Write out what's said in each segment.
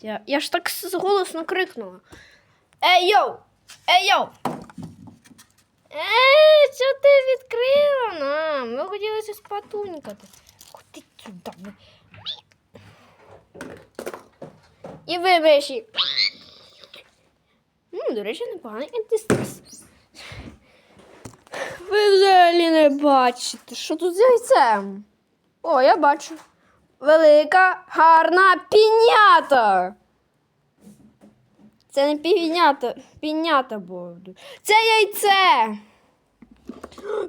Я, я ж так голосно крикнула. Ей йоу! Ей йоу! Ей, що ти відкрила нам? Ми хотіли щось потунькати. Куди сюди? І ви виші. Ну, до речі, непоганий антистрес. Ви взагалі не бачите, що тут з яйцем. О, я бачу. Велика гарна пінята. Це не пінята, пінята буде. Це яйце.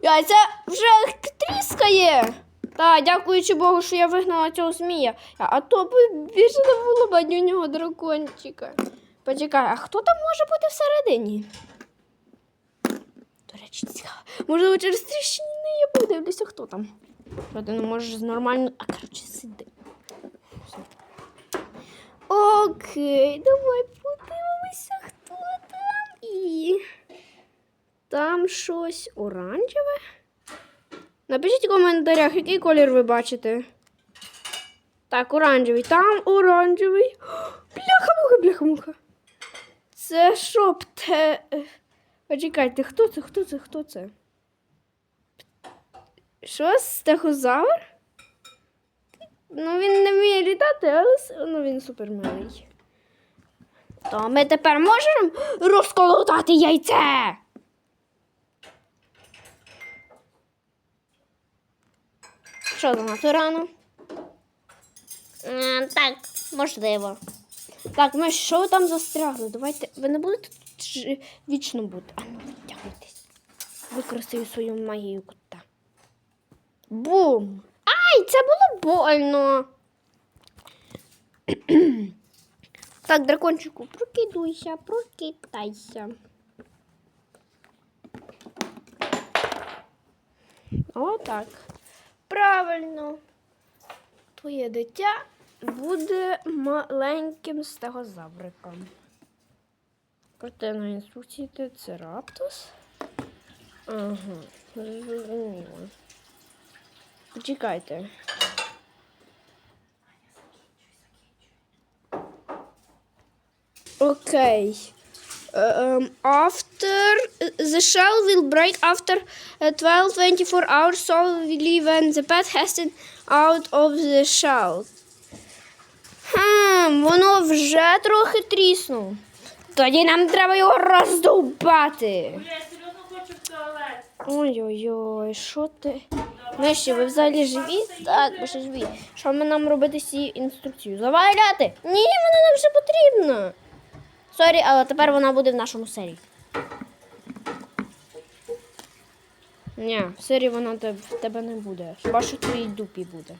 Яйце вже тріскає. Та, дякуючи Богу, що я вигнала цього змія. А то б більше не було б у нього дракончика. Почекай, а хто там може бути всередині? До речі, цікаво. Можливо, через тріщини я подивлюся, хто там. Що ти не можеш нормально. А коротше, сиди. Окей, давай подивимося, хто там. І там щось оранжеве. Напишіть в коментарях, який колір ви бачите. Так, оранжевий. Там оранжевий. Бляха-муха, бляха-муха. Це що б те. е, Почекайте, хто це? Хто це? Хто це? Що, стегозавр? Ну, він не вміє літати, але ну, він супермилий. То ми тепер можемо розколотати яйце. Що занадто рано? Так, можливо. Так, ми що ви там застрягли? Давайте. Ви не будете тут вічно бути. А ну, витягуйтесь. Використаю свою магію. Бум! Ай, це було больно. так, дракончику, прокидуйся, прокидайся. Отак. Правильно. Твоє дитя буде маленьким стегозавриком. Картина інструкції Тецераптус. Ага, зрозуміло. Почекайте. Окей. Um, after the shell will break after uh, 12 24 hours solely when the pet has been out of the shell. Хм, воно вже трохи тріснув. Тоді нам треба його роздовбати. Ой-ой-ой, що ти? Миші, ви взагалі живі? Так, ми ще живі. Що ми нам робити з цією інструкцією? Заваляти? Ні, вона нам ще потрібна. Сорі, але тепер вона буде в нашому серії. Ні, в серії вона в тебе не буде. Хіба що твоїй дупі буде.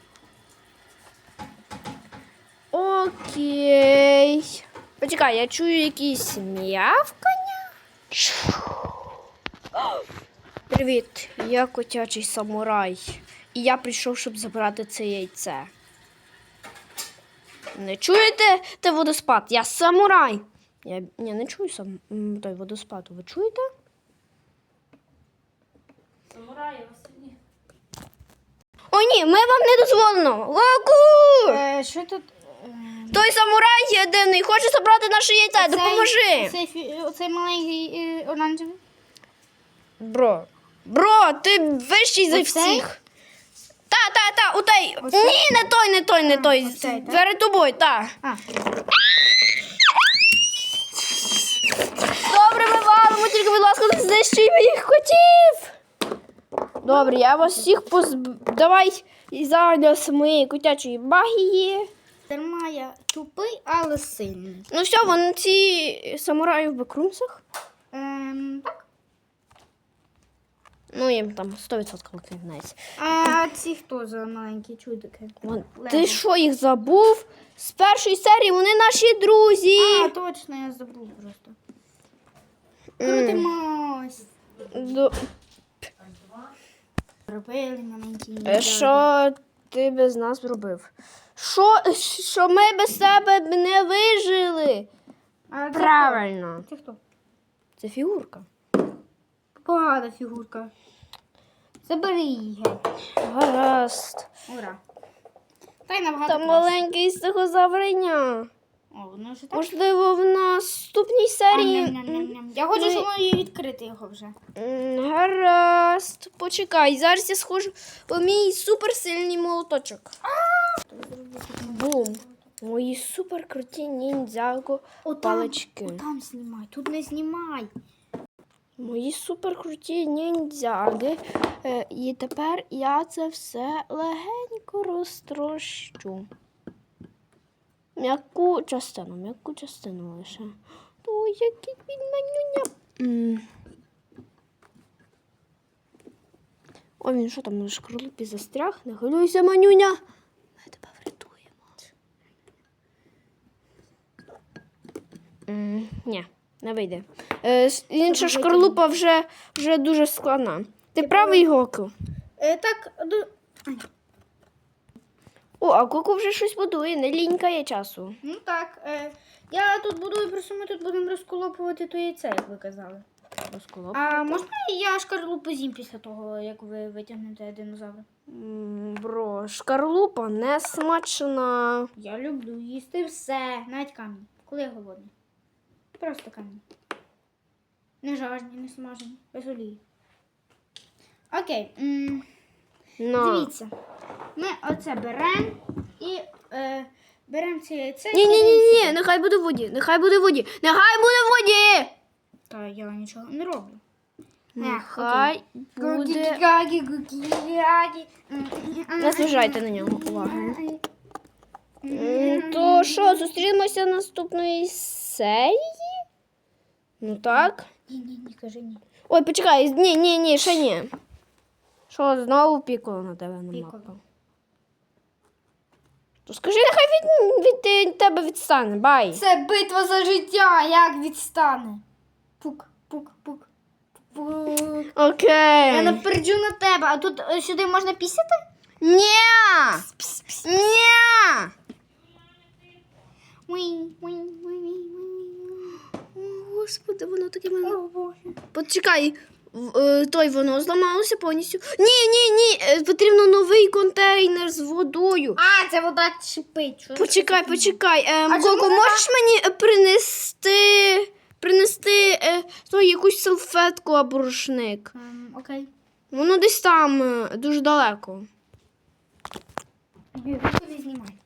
Окей. Почекай, я чую якісь м'явкання. Привіт, я котячий самурай. І я прийшов, щоб забрати це яйце. Не чуєте той водоспад? Я самурай. Я ні, не чую сам той водоспад. Ви чуєте? Самурай, я вас сьогодні. О, ні, ми вам не дозволено. Локу! Е, що тут? Е, Той самурай єдиний хоче забрати наше яйце. Допоможи. Оцей маленький е, оранжевий. Бро. Бро, ти вищий за Оцей? всіх. Та, та, та, у той. Оцей? Ні, не той, не той, не той. оцей? Перед тобою, так. А, Добре, ми валимо, тільки, будь ласка, не знищуй моїх котів. Добре, я вас всіх позб... Давай і зараз моєї котячої магії. Термая тупий, але сильний. Ну все, вони ці самураї в бекрумсах. Ем, так. Ну, їм там 100% викидається. А ці хто за маленькі чудики? Вон- Лего. Ти що їх забув? З першої серії вони наші друзі. А, точно, я забув просто. Крутимось. До- Робили маленькі. Е, Що ти без нас зробив? Що, що ми без тебе б не вижили? А, це Правильно. хто? Це хто? Це фігурка. Погана фігурка. Забери її. Гаразд. Ура. Та й набагато Та маленький стегозавриня. О, воно вже так. Можливо, в наступній серії. Ням-ням-ням-ням. Я хочу, ми- щоб і відкрити його вже. М, Гаразд, почекай. Зараз я схожу по мій суперсильний молоточок. Бум. Мої суперкруті ніндзяго палички. Отам знімай, тут не знімай. Мої суперкруті ніндзяги. Е, і тепер я це все легенько розтрощу. М'яку частину, м'яку частину лише. То які він манюня. М. О, він що там на шкарлупі застряг? Не хвилюйся, манюня. Ми тебе врятуємо. Ні, не вийде. Е, інша шкарлупа вже, вже дуже складна. Ти правий Гоку? Е, так. О, а Гоку вже щось будує, не лінькає часу. ну так. Е, я тут будую, просто ми тут будемо розколопувати то яйце, як ви казали. А можна я шкарлупу з'їм після того, як ви витягнете динозавра? М, Бро, шкарлупа не смачна. Я люблю їсти все, навіть камінь. Коли я голодний. Просто камінь. Не жарні, не смажені, без олії. Окей. м, На. Дивіться. Ми оце беремо і е, беремо це яйце. Ні, ні, ні, ні, нехай буде в воді, нехай буде в воді, нехай буде в воді. Та я нічого не роблю. Нехай буде. Не зважайте на нього уваги. М, То що, зустрінемося наступної серії? Ну так. Ні, ні, ні, кажи ні. Ой, почекай, ні, ні, ні, ще ні. Що, знову пікало на тебе на Пікало. То скажи, нехай від, від, від тебе відстане, бай. Це битва за життя, як відстане. Пук, пук, пук. Пук. Окей. Я напереджу на тебе, а тут е, сюди можна пісяти? Ні! Ні! Уй, уй, уй. О, Господи, воно таке мене. О, Боже. Почекай, е, той воно зламалося повністю. Ні, ні, ні, е, потрібно новий контейнер з водою. А, це вода шипить. Що Почекай, почекай. Ем, А Гоко, можеш мені е, принести, принести е, ну, якусь салфетку або рушник? Ем, окей. Воно десь там, е, дуже далеко. Знімай.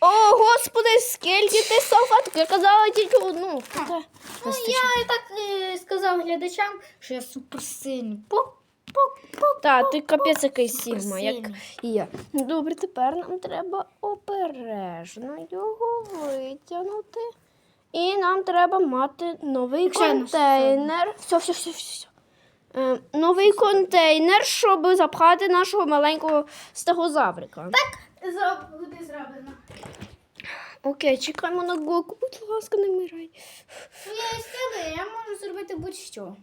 О, господи, скільки ти салфеток? Я казала тільки одну. Ну, я і так е, сказав глядачам, що я суперсильний. Пук, пук, пук. Та, ти капець якийсь сігма, як Суперсильний. і я. Добре, тепер нам треба обережно його витягнути. І нам треба мати новий Якщо я не контейнер. Все, все, все, все. все. Е, новий контейнер, щоб запхати нашого маленького стегозаврика. Зроб- буде зроблено. Окей, чекаємо на Гоку. Будь ласка, не вмирай. Ну, я і сказала, я можу зробити будь-що.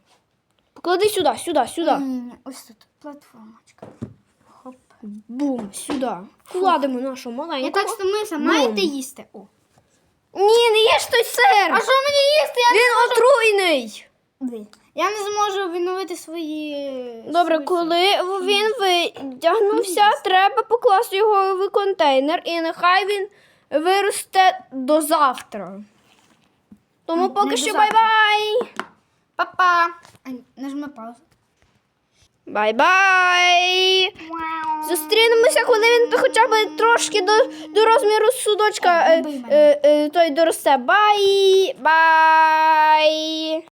Поклади сюди, сюди, сюди. Ні, ось тут платформочка. Хоп. Бум, сюди. Кладемо нашого Я маленького. так стомився, маєте їсти? О. Ні, не їж той сир! А що мені їсти? Я Він отруйний! Блін. Я не зможу відновити свої. Добре, свої коли він витягнувся, треба покласти його в контейнер і нехай він виросте до завтра. Тому поки що бай-бай! Па-па. Нажми паузу. Бай-бай! Зустрінемося, коли він хоча б трошки до, до розміру судочка е, е, е, той доросте. Бай! Бай!